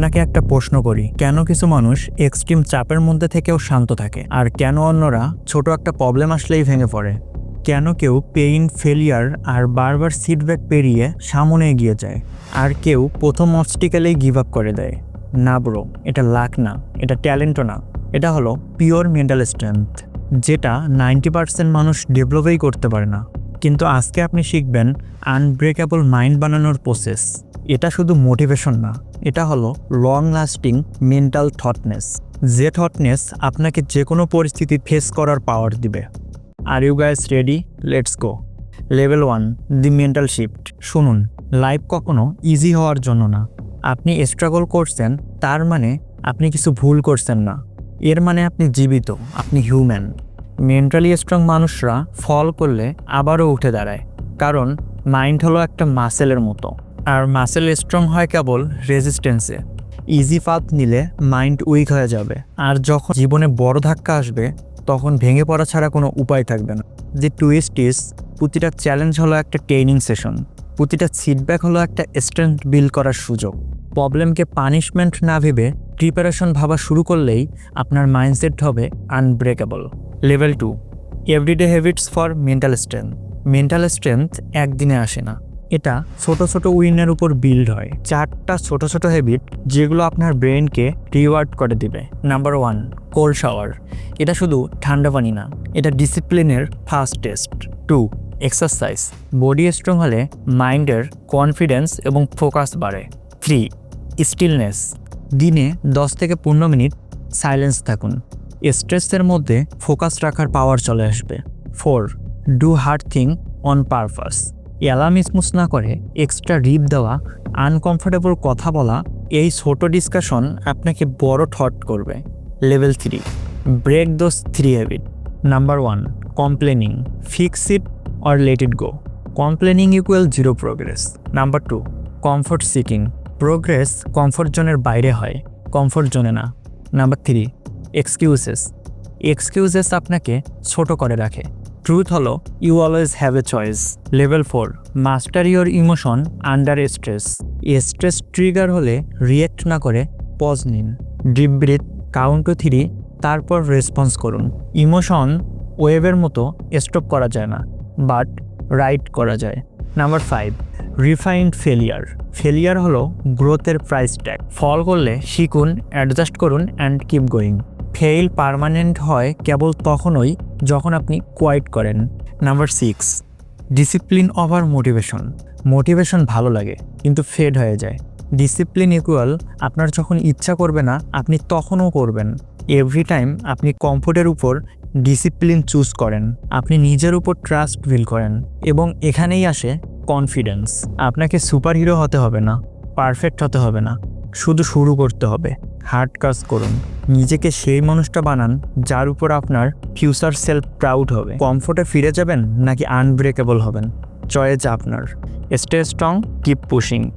আপনাকে একটা প্রশ্ন করি, কেন কিছু মানুষ এক্সট্রিম চাপের মধ্যে থেকেও শান্ত থাকে? আর কেন অন্যরা ছোট একটা প্রবলেম আসলেই ভেঙে পড়ে? কেন কেউ পেইন ফেলিয়ার আর বারবার সিটব্যাক পেরিয়ে সামনে এগিয়ে যায়? আর কেউ প্রথম অবস্টিক্যালেই গিভ আপ করে দেয়? না ব্রো এটা লাক না, এটা ট্যালেন্টও না। এটা হলো পিওর মেন্টাল স্ট্রেংথ যেটা নাইনটি পার্সেন্ট মানুষ ডেভেলপই করতে পারে না। কিন্তু আজকে আপনি শিখবেন আনব্রেকেবল মাইন্ড বানানোর প্রসেস এটা শুধু মোটিভেশন না, এটা হলো লং লাস্টিং মেন্টাল থটনেস যে থটনেস আপনাকে যে কোনো পরিস্থিতি ফেস করার পাওয়ার দিবে। Are you guys ready let's go level one the mental shift শুনুন লাইফ কখনো ইজি হওয়ার জন্য না। আপনি স্ট্রাগল করছেন, তার মানে আপনি কিছু ভুল করছেন না। এর মানে আপনি জীবিত, আপনি হিউম্যান মেন্টালি স্ট্রং মানুষরা ফল করলে আবারও উঠে দাঁড়ায়। কারণ মাইন্ড হলো একটা মাসেলের মতো। আর মাসেল স্ট্রং হয় কেবল রেজিস্ট্যান্সে ইজি পাথ নিলে মাইন্ড উইক হয়ে যাবে। আর যখন জীবনে বড় ধাক্কা আসবে, তখন ভেঙে পড়া ছাড়া কোনো উপায় থাকবে না। যে টুইস্ট ইস প্রতিটা চ্যালেঞ্জ হলো একটা ট্রেনিং সেশন প্রতিটা সিটব্যাক হলো একটা স্ট্রেংথ বিল্ড করার সুযোগ। প্রবলেমকে পানিশমেন্ট না ভেবে প্রিপারেশন ভাবা শুরু করলেই আপনার মাইন্ডসেট হবে unbreakable level two everyday habits for mental strength mental strength একদিনে আসে না। এটা ছোট ছোট উইনের উপর বিল্ড হয়। চারটা ছোট ছোট হ্যাবিট যেগুলো আপনার ব্রেনকে রিওয়ার্ড করে দিবে। নাম্বার ওয়ান কোল্ড শাওয়ার এটা শুধু ঠান্ডা পানি না, এটা ডিসিপ্লিনের first test two exercise body strong হলে মাইন্ডের কনফিডেন্স এবং ফোকাস বাড়ে। থ্রি স্টিলনেস দিনে দশ থেকে পনেরো মিনিট সাইলেন্স থাকুন। স্ট্রেসের মধ্যে ফোকাস রাখার পাওয়ার চলে আসবে। Four do hard thing on purpose alarm smooth না করে এক্সট্রা রিপ দেওয়া আনকমফোর্টেবল কথা বলা, এই ছোট ডিসকাশন আপনাকে বড় থট করবে। Level three break those three habit number one complaining fix it or let it go complaining equal zero progress number two comfort seeking progress comfort জোনের বাইরে হয় কমফোর্ট জোনে না। নাম্বার থ্রি এক্সকিউজেস এক্সকিউজেস আপনাকে ছোট করে রাখে। ট্রুথ হলো you always have a choice level four master your emotion under stress stress trigger হলে রিয়েক্ট না করে পজ নিন। Deep breath count to three তারপর রেসপন্স করুন। ইমোশন ওয়েভের মতো স্টপ করা যায় না বাট রাইট করা যায়। Number five refined failure failure হলো গ্রোথের প্রাইস ট্যাগ ফল করলে শিখুন অ্যাডজাস্ট করুন and keep going fail permanent হয় কেবল তখনই যখন আপনি কোয়াইট করেন, number six, discipline over motivation. Motivation ভালো লাগে, কিন্তু ফেড হয়ে যায়। ডিসিপ্লিন ইকুয়াল আপনার যখন ইচ্ছা করবে না, আপনি তখনও করবেন। এভরি টাইম আপনি কমফোর্টের উপর ডিসিপ্লিন চুজ করেন, আপনি নিজের উপর ট্রাস্ট ফিল করেন এবং এখানেই আসে কনফিডেন্স আপনাকে সুপার হিরো হতে হবে না পারফেক্ট হতে হবে না, শুধু শুরু করতে হবে। হার্ড কাজ করুন। নিজেকে সেই মানুষটা বানান যার উপর আপনার ফিউচার সেলফ প্রাউড হবে। কমফোর্টে ফিরে যাবেন নাকি আনব্রেকেবল হবেন? চয়েস আপনার। Stay strong keep pushing